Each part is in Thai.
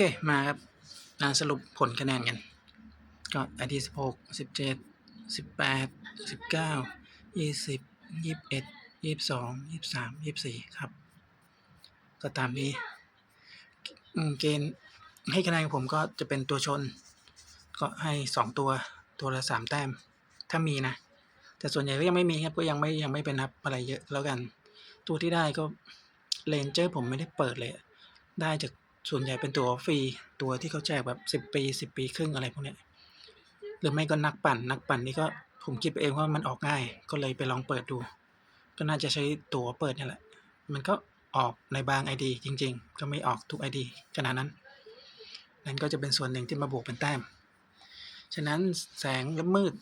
เค มาครับมาสรุปผลคะแนนกัน ก็ไอดีสิบหกสิบเจ็ดสิบแปดสิบเก้ายี่สิบยี่สิบเอ็ดยี่สิบสองยี่สิบสามยี่สิบสี่ครับ ก็ตามนี้เกณฑ์ให้คะแนนผมก็จะเป็นตัวชน ก็ให้สองตัวตัวละสามแต้ม ถ้ามีนะ แต่ส่วนใหญ่ก็ยังไม่มีครับก็ยังไม่ยังไม่เป็นนับอะไรเยอะแล้วกัน ตัวที่ได้ก็เลนเจอร์ผมไม่ได้เปิดเลย ได้จาก ส่วนใหญ่เป็นตัวฟรีตัวที่เขาแจกแบบสิบปีสิบปีครึ่งอะไรพวกนี้หรือไม่ก็นักปั่น นักปั่นนี่ก็ผมคิดไปเองว่ามันออกง่าย ก็เลยไปลองเปิดดู ก็น่าจะใช้ตัวเปิดนี่แหละ มันก็ออกในบาง ID จริง ๆ ก็ไม่ออกทุก ID ขนาดนั้น นั่นก็จะเป็นส่วนหนึ่งที่มาบวกเป็นแต้ม ฉะนั้นแสงและมืด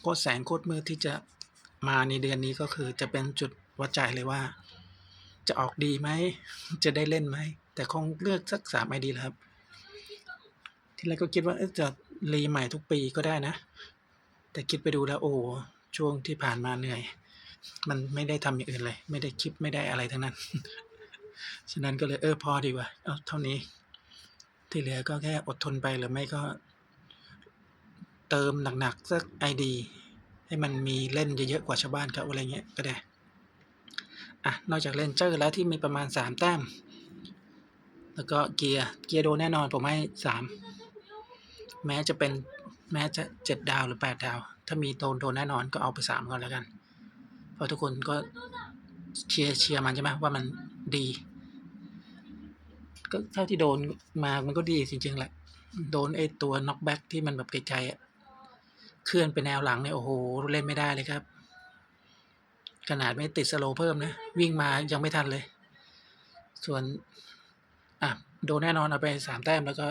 โคตรแสงโคตรมืดที่จะมาในเดือนนี้ก็คือจะเป็นจุดวัดใจเลยว่า จะออกดีไหม จะได้เล่นไหม แต่คงเลือกสักสามไอดีแหละครับ ที่แรกก็คิดว่าจะรีใหม่ทุกปีก็ได้นะ แต่คิดไปดูแล้วโอ้ช่วงที่ผ่านมาเหนื่อย มันไม่ได้ทำอย่างอื่นเลย ไม่ได้คลิปไม่ได้อะไรทั้งนั้น ฉะนั้นก็เลยเออพอดีกว่าเอาเท่านี้ ที่เหลือก็แค่อดทนไปหรือไม่ก็ เติมหนักๆสักไอดีให้มันมีเล่นเยอะๆกว่าชาวบ้านเขาอะไรเงี้ยก็ได้อะนอกจากเลนเจอร์แล้วที่มีประมาณสามแต้ม แล้วก็เกียร์ เกียร์โดนแน่นอนผมให้สามแม้จะเป็นแม้จะเจ็ดดาวหรือแปดดาว ถ้ามีโดนโดนแน่นอนก็เอาไปสามก่อนแล้วกัน เพราะทุกคนก็เชียร์เชียร์มันใช่ไหมว่ามันดี ก็เท่าที่โดนมามันก็ดีจริงๆแหละ โดนไอ้ตัวน็อกแบ็กที่มันแบบไกลๆอะเคลื่อนไปแนวหลังเนี่ยโอ้โหเล่นไม่ได้เลยครับ ขนาดไม่ติดสโลเพิ่มนะ วิ่งมายังไม่ทันเลย ส่วน อะโดนแน่นอนเอาไปสามแต้มแล้วก็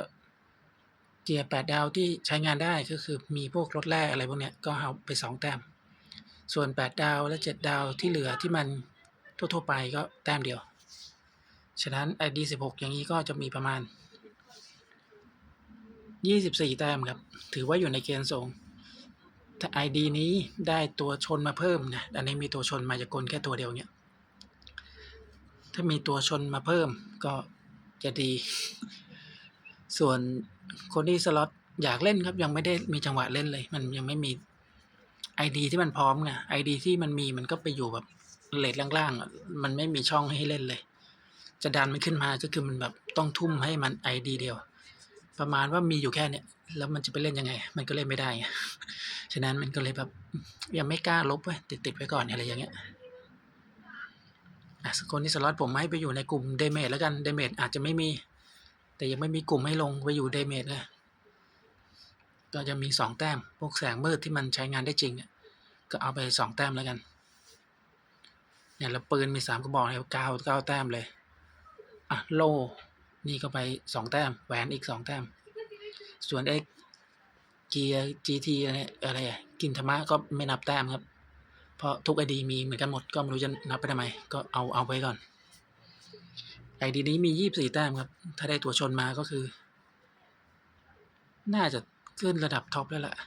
เกียร์แปดดาวที่ใช้งานได้ก็คือมีพวกรถแร่อะไรพวกเนี้ยก็เอาไปสองแต้ม ส่วนแปดดาวและเจ็ดดาวที่เหลือที่มันทั่วๆไปก็แต้มเดียว ฉะนั้น ID สิบหกอย่างนี้ก็จะมีประมาณยี่สิบสี่แต้มครับ ถือว่าอยู่ในเกณฑ์สูงถ้า ID นี้ได้ตัวชนมาเพิ่มนะอันนี้มีตัวชนมาจากกลแค่ตัวเดียวเนี่ยถ้ามีตัวชนมาเพิ่มก็ จะดี ส่วนคนที่สล็อตอยากเล่นครับยังไม่ได้มีจังหวะเล่นเลย มันยังไม่มี ID ที่มันพร้อมไง ID ที่มันมีมันก็ไปอยู่แบบเลทล่างๆอะมันไม่มีช่องให้เล่นเลย จะดันมันขึ้นมาก็คือมันแบบต้องทุ่มให้มัน ID เดียว ประมาณว่ามีอยู่แค่เนี้ยแล้วมันจะไปเล่นยังไง มันก็เล่นไม่ได้ฉะนั้นมันก็เลยแบบยังไม่กล้าลบไว้ติดติดๆไว้ก่อนอะไรอย่างเงี้ย คนที่สล็อตผมให้ไปอยู่ในกลุ่มเดเมจแล้วกันเดเมจอาจจะไม่มี แต่ยังไม่มีกลุ่มให้ลงไปอยู่เดเมจเลยก็จะมีสองแต้ม พวกแสงมืดที่มันใช้งานได้จริงก็เอาไปสองแต้มแล้วกัน เนี่ยแล้วปืนมีสามกระบอกเนี่ยเก้าเก้าแต้มเลย อะโล นี่ก็ไปสองแต้ม แหวนอีกสองแต้ม ส่วนไอ้เกียร์ GT อะไรอะไรกินธรรมะก็ไม่นับแต้มครับ เพราะทุกไอดีมีเหมือนกันหมดก็ไม่รู้จะนับไปทำไม ก็เอาเอาไว้ก่อนไอดีนี้มียี่สิบสี่แต้มครับ ถ้าได้ตัวชนมาก็คือ น่าจะขึ้นระดับท็อปแล้วแหละ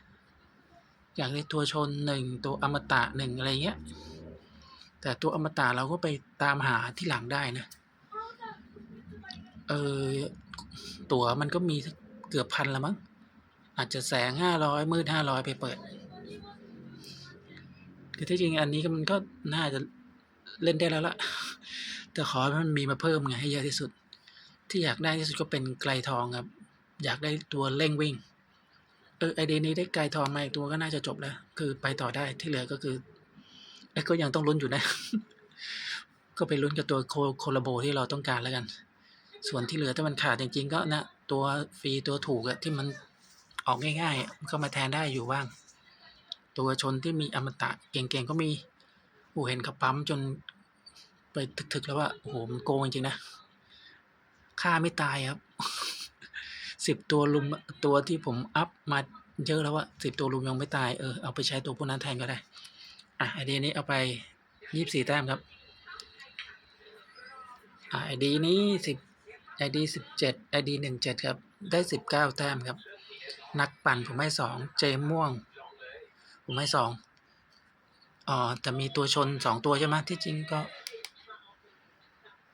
อยากได้ตัวชนหนึ่งตัวอมตะหนึ่งอะไรเงี้ย แต่ตัวอมตะเราก็ไปตามหาที่หลังได้นะ เออตั๋วมันก็มีเกือบพันละมั้ง อาจจะแสงห้าร้อยมืดห้าร้อยไปเปิด คือที่จริงอันนี้มันก็น่าจะเล่นได้แล้วละแต่ขอให้มันมีมาเพิ่มไงให้เยอะที่สุด ที่อยากได้ที่สุดก็เป็นไกลทองครับ อยากได้ตัวเร่งวิ่ง เออไอเดียนี้ได้ไกลทองมาอีกตัวก็น่าจะจบแล้ว คือไปต่อได้ที่เหลือก็คือไอ้ก็ยังต้องลุ้นอยู่นะ ก็ไปลุ้นกับตัวโคโคลาโบที่เราต้องการแล้วกัน ส่วนที่เหลือถ้ามันขาดจริงๆก็นะตัวฟรีตัวถูกอะที่มันออกง่ายๆมันก็มาแทนได้อยู่บ้าง ตัวชนที่มีอมตะเก่งๆก็มีโอ้เห็นเขาปั๊มจนไปถึกๆแล้วว่าโอ้โหมันโกงจริงๆนะฆ่าไม่ตายครับสิบตัวลุมตัวที่ผมอัพมาเยอะแล้วว่าสิบตัวลุมยังไม่ตายเออเอาไปใช้ตัวพวกนั้นแทนก็ได้อะไอเดียนี้เอาไปยี่สิบสี่แต้มครับอ่าไอดีนี้สิบไอดีสิบเจ็ดไอดีหนึ่งเจ็ดครับได้สิบเก้าแต้มครับ นักปั่นผมให้สองเจม่วง ผมให้สองอ๋อแต่มีตัวชนสองตัวใช่ไหมที่จริงก็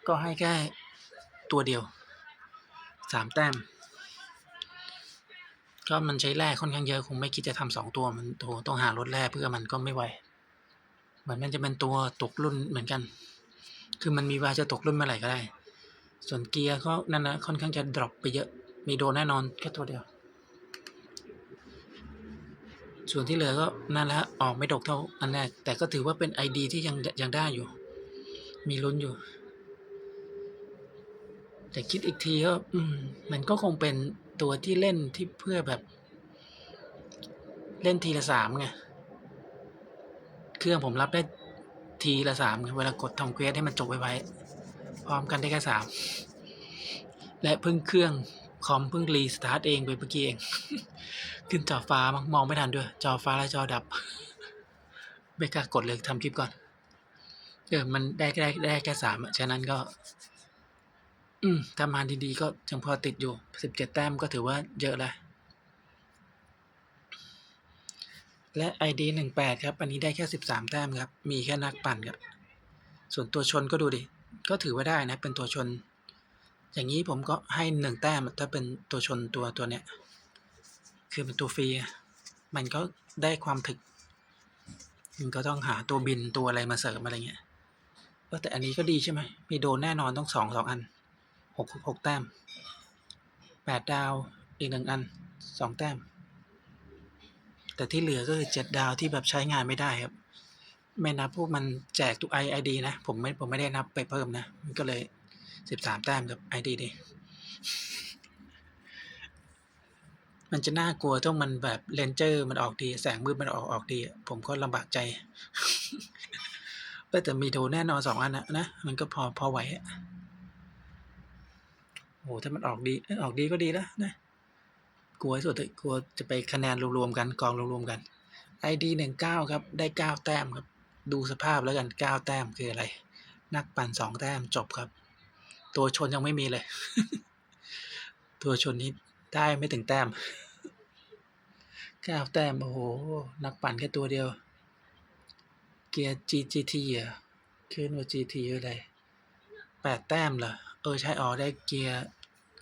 ก็ให้แค่ตัวเดียวสามแต้ม ก็มันใช้แร่ค่อนข้างเยอะคงไม่คิดจะทำสองตัวมันโถต้องหารถแร่เพื่อมันก็ไม่ไหวเหมือนมันจะเป็นตัวตกรุ่นเหมือนกัน คือมันมีวาจะตกรุ่นเมื่อไหร่ก็ได้ ส่วนเกียร์ก็นั่นนะค่อนข้างจะดรอปไปเยอะ มีโดนแน่นอนแค่ตัวเดียว ส่วนที่เหลือก็นั่นแหละออกไม่ดกเท่าอันแรก แต่ก็ถือว่าเป็นไอดีที่ยังยังได้อยู่ มีลุ้นอยู่ แต่คิดอีกทีก็อืมมันก็คงเป็นตัวที่เล่นที่เพื่อแบบ เล่นทีละสามไงเครื่องผมรับได้ทีละสามไงเวลากดทำเควสให้มันจบไวๆพร้อมกันได้แค่สามและเพิ่งเครื่องคอมเพิ่งรีสตาร์ทเองไปเมื่อกี้เอง ขึ้นจอฟ้ามั้งมองไม่ทันด้วย จอฟ้าและจอดับ ไม่กล้ากดเลยทำคลิปก่อนเออมันได้ได้ได้แค่สามฉะนั้นก็ อืมทำงานดีๆก็ยังพอติดอยู่สิบเจ็ดแต้มก็ถือว่าเยอะแล้วและ ID หนึ่งแปดครับ อันนี้ได้แค่สิบสามแต้มครับ มีแค่นักปั่นครับ ส่วนตัวชนก็ดูดิ ก็ถือว่าได้นะ เป็นตัวชน อย่างนี้ผมก็ให้หนึ่งแต้มถ้าเป็นตัวชนตัวตัวเนี้ย คือเป็นตัวฟรีมันก็ได้ความถึก มันก็ต้องหาตัวบินตัวอะไรมาเสริมอะไรเงี้ยแต่อันนี้ก็ดีใช่ไหม มีโดนแน่นอนต้องสองสองอันหกหกแต้มแปดดาวอีกหนึ่งอันสองแต้ม แต่ที่เหลือก็คือเจ็ดดาวที่แบบใช้งานไม่ได้ครับ ไม่นับพวกมันแจกทุกไอไอดีนะ ผมไม่ผมไม่ได้นับไปเพิ่มนะ มันก็เลยสิบสามแต้มกับไอดีดี มันจะน่ากลัวต้องมันแบบเลนเจอร์มันออกดี แสงมืดมันออกออกดี ผมก็ลำบากใจแต่มีโดแน่นอนสองอันนะนะ มันก็พอพอไหวอะโอ้ถ้ามันออกดีออกดีก็ดีแล้วนะกลัวสุดเลยกลัวจะไปคะแนนรวมๆกันกองรวมๆกัน ID หนึ่งเก้าครับ ได้เก้าแต้มครับ ดูสภาพแล้วกันเก้าแต้มคืออะไร นักปั่นสองแต้มจบครับ ตัวชนยังไม่มีเลย ตัวชนนี้ ได้ไม่ถึงแต้มเก้าแต้ม โอ้โห นักปั่นแค่ตัวเดียว เกียร์ GGT อะขึ้นว่า GT อะไรแปดแต้มเหรอ เออ ใช่อ๋อได้เกียร์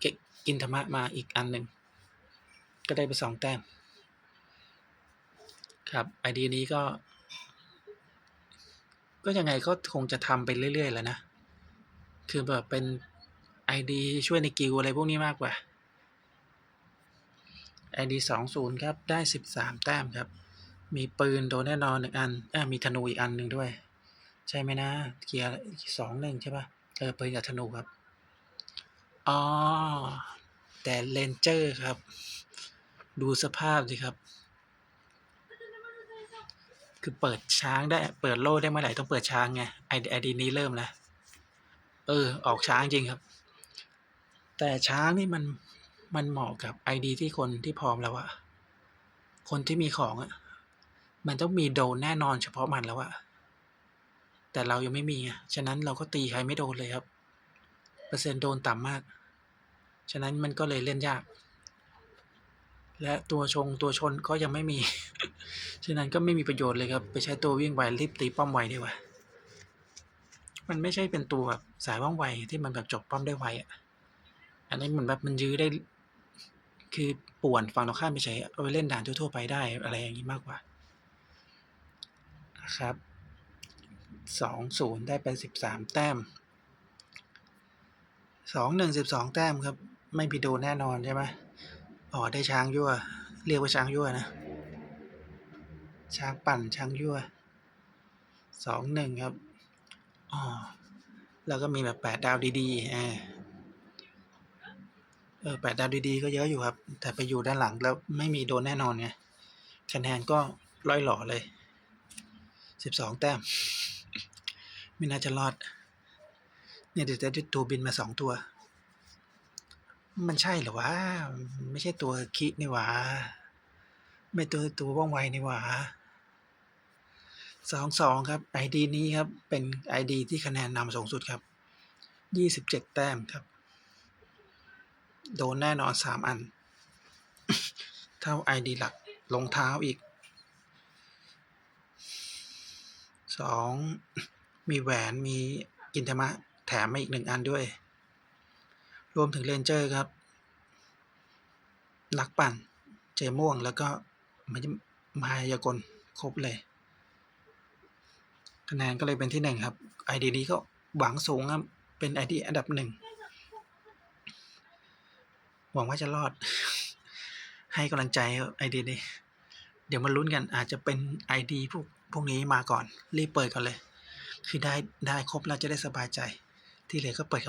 เกกินธรรมะมาอีกอันหนึ่ง ก็ได้ไปสองแต้ม ครับไอเดียนี้ก็ ก็ยังไงก็คงจะทำไปเรื่อย ๆแหล้วนะ คือแบบเป็นไอดีช่วยในกิลด์อะไรพวกนี้มากกว่า ID สองศูนย์ครับ ได้สิบสามแต้มครับ มีปืนโดนแน่นอนหนึ่งอันอ่ามีธนูอีกอันหนึ่งด้วย ใช่ไหมนะ เกียร์สองหนึ่งใช่ปะเออ ปืนกับธนูครับ อ๋อ แต่เลนเจอร์ครับ ดูสภาพสิครับ คือเปิดช้างได้ เปิดโล่ได้เมื่อไหร่ต้องเปิดช้างไง ไอไอดีนี้เริ่มแล้ว เออ ออกช้างจริงครับ แต่ช้างนี่มัน มันเหมาะกับไอดีที่คนที่พร้อมแล้วอะคนที่มีของอะมันต้องมีโดนแน่นอนเฉพาะมันแล้วอะแต่เรายังไม่มีอะฉะนั้นเราก็ตีใครไม่โดนเลยครับ เปอร์เซ็นต์โดนต่ำมาก ฉะนั้นมันก็เลยเล่นยาก และตัวชงตัวชนก็ยังไม่มี ฉะนั้นก็ไม่มีประโยชน์เลยครับ ไปใช้ตัววิ่งไวรีบตีป้อมไวดีกว่า มันไม่ใช่เป็นตัวแบบสายว่องไวที่มันแบบจบป้อมได้ไวอะ อันนี้เหมือนแบบมันยื้อได้ คือป่วนฝั่งตรงข้ามไปใช้เอาไปเล่นด่านทั่วๆไปได้อะไรอย่างนี้มากกว่านะครับสองศูนย์ได้ไปสิบสามแต้มสองหนึ่งสิบสองแต้มครับ ไม่มีโดนแน่นอนใช่ไหมอ๋อได้ช้างยั่ว เรียกว่าช้างยั่วนะ ช้างปั่นช้างยั่วสองหนึ่งครับอ๋อแล้วก็มีแบบแปดดาวดีๆอ่า ออแปดดาวดีๆก็เยอะอยู่ครับ แต่ไปอยู่ด้านหลังแล้วไม่มีโดนแน่นอนไงคะแนนก็ร้อยหล่อเลยสิบสองแต้ม ไม่น่าจะรอด เนี่ยเดี๋ยวจะด้ตัวบินมาสองตัว มันใช่เหรอวะ ไม่ใช่ตัวคินี่หว่า ไม่ตัวตัวว่องไวนี่หว่าสองสองครับไอดีนี้ครับ เป็นไอดีที่คะแนนนำสูงสุดครับยี่สิบเจ็ดแต้มครับ โดนแน่นอนสามอัน เท่าไอดีหลักรองเท้าอีกสองมีแหวนมีกินธรรมะ แถมมาอีกหนึ่งอันด้วย รวมถึงเลนเจอร์ครับนักปั่น เจม่วงแล้วก็มันจะมายากลครบเลย คะแนนก็เลยเป็นที่หนึ่งครับไอดีนี้ก็หวังสูงครับ เป็นไอดีอันดับหนึ่ง หวังว่าจะรอด ให้กำลังใจไอเดีนี้เดี๋ยวมาลุ้นกันอาจจะเป็นไอดีพวกพวกนี้มาก่อน รีบเปิดก่อนเลย คือได้ได้ครบแล้วจะได้สบายใจ ที่เหลือก็เปิดข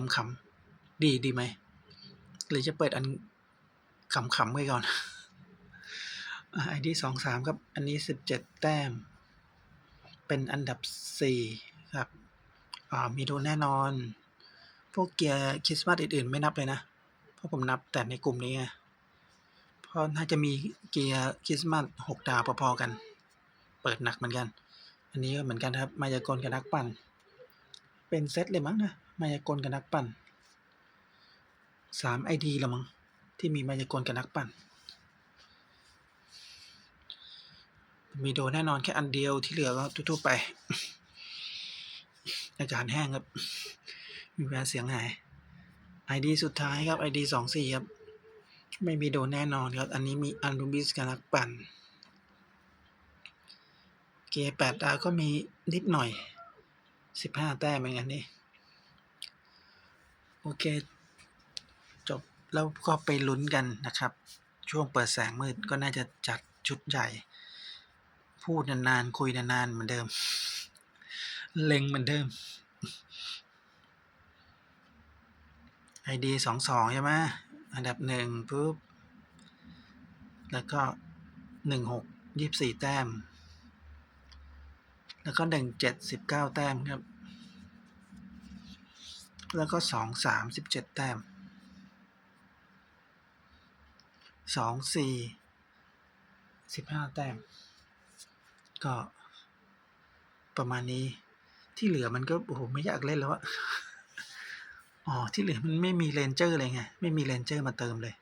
ำๆดีดีไหมหรือจะเปิดอันขำๆไว้ก่อนไอดีสองสามครับ อันนี้สิบเจ็ดแต้ม เป็นอันดับสี่ครับมีโดนแน่นอน พวกเกียร์คริสต์มาสอื่นๆ ไม่นับเลยนะะผมนับแต่ในกลุ่มนี้ไงเพราะน่าจะมีเกียร์คริสต์มาสหกดาวพอๆกัน เปิดหนักเหมือนกัน อันนี้ก็เหมือนกันครับ มายากลกับนักปั่น เป็นเซตเลยมั้งนะมายากลกับนักปั่นสามไอดีละมั้งที่มีมายากลกับนักปั่น มีโดแน่นอนแค่อันเดียวที่เหลือก็ทั่วๆไป อากาศแห้งครับ มีแววเสียงหาย ไอดีสุดท้ายครับไอดีสองสี่ครับ ไม่มีโดนแน่นอนครับ อันนี้มีอันรูบิสกับนักปั่น เกียร์แปดดาวก็มีนิดหน่อยสิบห้าแต้มเหมือนกันนี่ โอเค จบแล้วก็ไปลุ้นกันนะครับ ช่วงเปิดแสงมืดก็น่าจะจัดชุดใหญ่ พูดนานๆ คุยนานๆ เหมือนเดิม เล็งเหมือนเดิม ID สองสองใช่ไหมอันดับหนึ่งปุ๊บ แล้วก็หนึ่งหกยี่สี่แต้ม แล้วก็หนึ่งเจ็ดสิบเก้าแต้มครับ แล้วก็สองสามสิบเจ็ดแต้มสองสี่สิบห้าแต้ม ก็ประมาณนี้ที่เหลือมันก็ โอ้โห ไม่อยากเล่นแล้วอะ อ๋อ ที่เหลือมันไม่มีเรนเจอร์เลยไง ไม่มีเรนเจอร์มาเติมเลย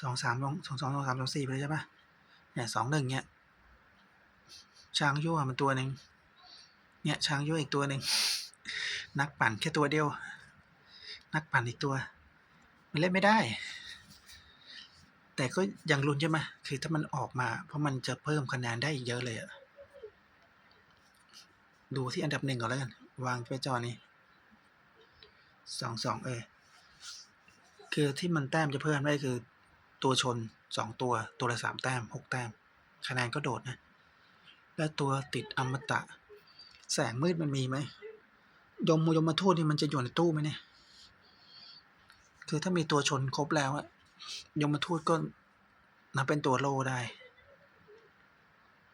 สองสามสองสองสองสองสามสองสี่ไปเลยใช่ปะเนี่ยสองหนึ่งเนี่ยช้างยั่วมันตัวหนึ่งเนี่ยช้างยั่วอีกตัวหนึ่งนักปั่นแค่ตัวเดียว นักปั่นอีกตัว มันเล่นไม่ได้ แต่ก็ยังลุ้นใช่ไหมคือถ้ามันออกมา เพราะมันจะเพิ่มคะแนนได้อีกเยอะเลยอะดูที่อันดับหนึ่งก่อนแล้วกัน วางไปจอนี้ สองสองเอคือที่มันแต้มจะเพิ่มได้คือตัวชนสองตัวตัวละสามแต้มหกแต้ม คะแนนก็โดดนะ และตัวติดอมตะ แสงมืดมันมีไหมยมยมมาโทษนี่มันจะอยู่ในตู้ไหมเนี่ย คือถ้ามีตัวชนครบแล้วอะยมมาทูตก็นับเป็นตัวโลได้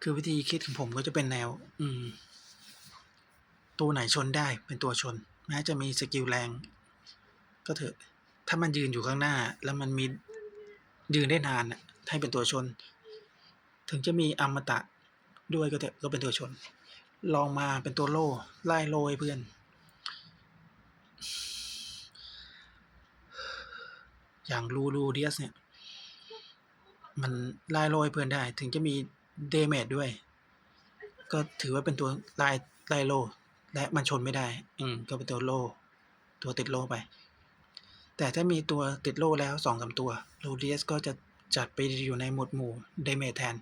คือวิธีคิดของผมก็จะเป็นแนว อืม ตัวไหนชนได้เป็นตัวชน แม้จะมีสกิลแรง ก็เถอะ ถ้ามันยืนอยู่ข้างหน้า แล้วมันมียืนได้นานอะให้เป็นตัวชน ถึงจะมีอมตะด้วยก็เถอะก็เป็นตัวชน ลองมาเป็นตัวโล่ไล่โล่ให้เพื่อน อย่างลูลูเดียสเนี่ย มันไล่โล่ให้เพื่อนได้ ถึงจะมีเดเมจด้วย ก็ถือว่าเป็นตัวไล่ไล่โล่ และมันชนไม่ได้ อืมก็เป็นตัวโล่ตัวติดโล่ไป แต่ถ้ามีตัวติดโล่แล้วสองสาตัวลูเดียสก็จะจัดไปอยู่ในหมวดหมู่เดเมจแทน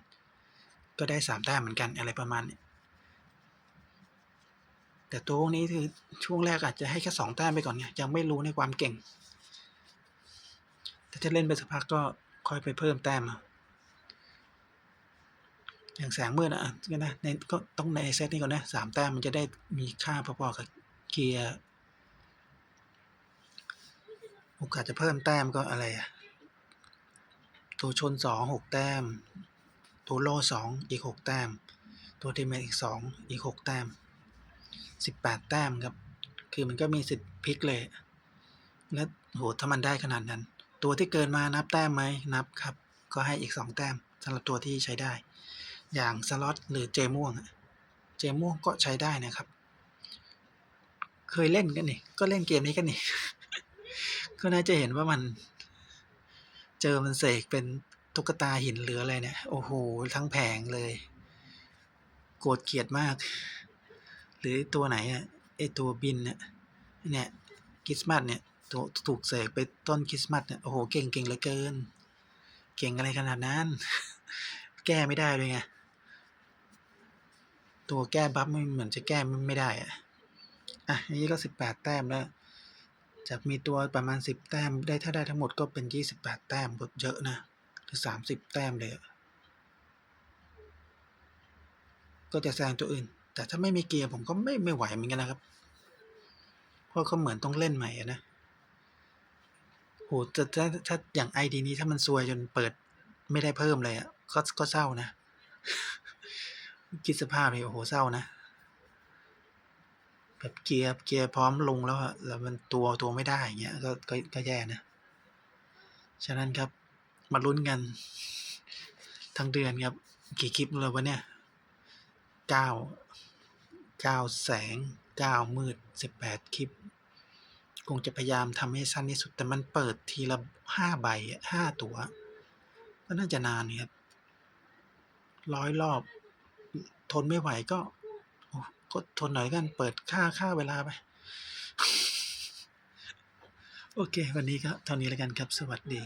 ก็ได้สามแต้มเหมือนกันอะไรประมาณนี้แต่ตัวพวกนี้คือช่วงแรกอาจจะให้แค่สองแต้มไปก่อนไงยังไม่รู้ในความเก่ง แต่ถ้าเล่นไปสักพักก็ค่อยไปเพิ่มแต้มเอา อย่างแสงมืดอะก็นะในก็ต้องในเซตนี้ก่อนนะสามแต้มมันจะได้มีค่าพอๆกับเกียร์โอกาสจะเพิ่มแต้มก็อะไรอะตัวชนสองหกแต้ม ตัวโล่สองอีกหกแต้ม ตัวเดเมจอีกสองอีกหกแต้มสิบแปดแต้มครับ คือมันก็มีสิทธิ์พลิกเลย และโหถ้ามันได้ขนาดนั้น ตัวที่เกินมานับแต้มไหมนับครับ ก็ให้อีกสองแต้มสำหรับตัวที่ใช้ได้ อย่างสล็อตหรือเจม่วงเจม่วงก็ใช้ได้นะครับ เคยเล่นกันนี่ก็เล่นเกมนี้กันนี่ก็น่าจะเห็นว่ามัน เจอมันเสกเป็นตุ๊กตาหินหรืออะไรเนี่ยโอ้โหทั้งแผงเลย โกรธเกลียดมาก หรือตัวไหนอะไอตัวบินเนี่ยเนี่ยคริสต์มาสเนี่ยถูกถูกเสกไปต้นคริสต์มาสเนี่ยโอ้โหเก่งเก่งเหลือเกิน เก่งอะไรขนาดนั้น แก้ไม่ได้เลยไง ตัวแก้บัฟไม่เหมือนจะแก้ไม่ได้อะอะอันนี้ก็สิบแปดแต้มแล้ว จากมีตัวประมาณสิบแต้มได้ถ้าได้ทั้งหมดก็เป็นยี่สิบแปดแต้มก็เยอะนะหรือสามสิบแต้มเลย ก็จะแซงตัวอื่น แต่ถ้าไม่มีเกียร์ผมก็ไม่ไม่ไหวเหมือนกันนะครับ เพราะเขาเหมือนต้องเล่นใหม่นะโหแต่ถ้าถ้าอย่างไอดีนี้ถ้ามันซวยจนเปิดไม่ได้เพิ่มเลยอะก็ก็เศร้านะ คิดสภาพเลยโอ้โหเศร้านะ แบบเกียร์เกียร์พร้อมลงแล้วอะแล้วมันตัวตัวไม่ได้อย่างเงี้ยก็ก็ก็แย่นะ ฉะนั้นครับมาลุ้นกัน ทั้งเดือนครับ กี่คลิปเลยวะเนี่ยเก้าเก้าแสงเก้ามืดสิบแปดคลิป คงจะพยายามทำให้สั้นที่สุด แต่มันเปิดทีละห้าใบห้าตัว ก็น่าจะนานนะครับร้อยรอบ ทนไม่ไหวก็อ้ก็ทนหน่อยกันเปิดค่าค่าเวลาไป โอเค วันนี้ก็เท่านี้แล้วกันครับ สวัสดี